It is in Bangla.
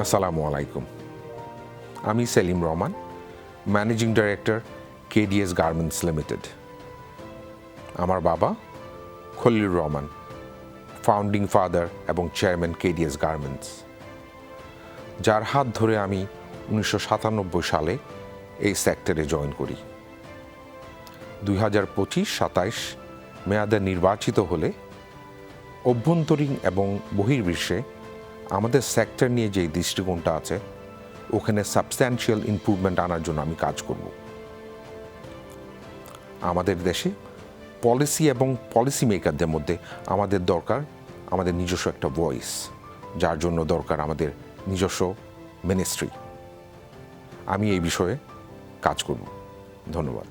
আসসালামু আলাইকুম। আমি Selim Rahman managing director KDS garments limited আমার বাবা খলিলুর রহমান ফাউন্ডিং ফাদার এবং চেয়ারম্যান কেডিএস গার্মেন্টস যার হাত ধরে আমি উনিশশো সাতানব্বই সালে এই সেক্টরে জয়েন করি। দুই হাজার পঁচিশ সাতাইশ মেয়াদে নির্বাচিত হলে অভ্যন্তরীণ এবং বহির্বিশ্বে আমাদের সেক্টর নিয়ে যে দৃষ্টিকোণটা আছে, ওখানে সাবস্ট্যান্সিয়াল ইমপ্রুভমেন্ট আনার জন্য আমি কাজ করব। আমাদের দেশে পলিসি এবং পলিসি মেকারদের মধ্যে আমাদের দরকার আমাদের নিজস্ব একটা ভয়েস যার জন্য দরকার আমাদের নিজস্ব মিনিস্ট্রি আমি এই বিষয়ে কাজ করব। ধন্যবাদ।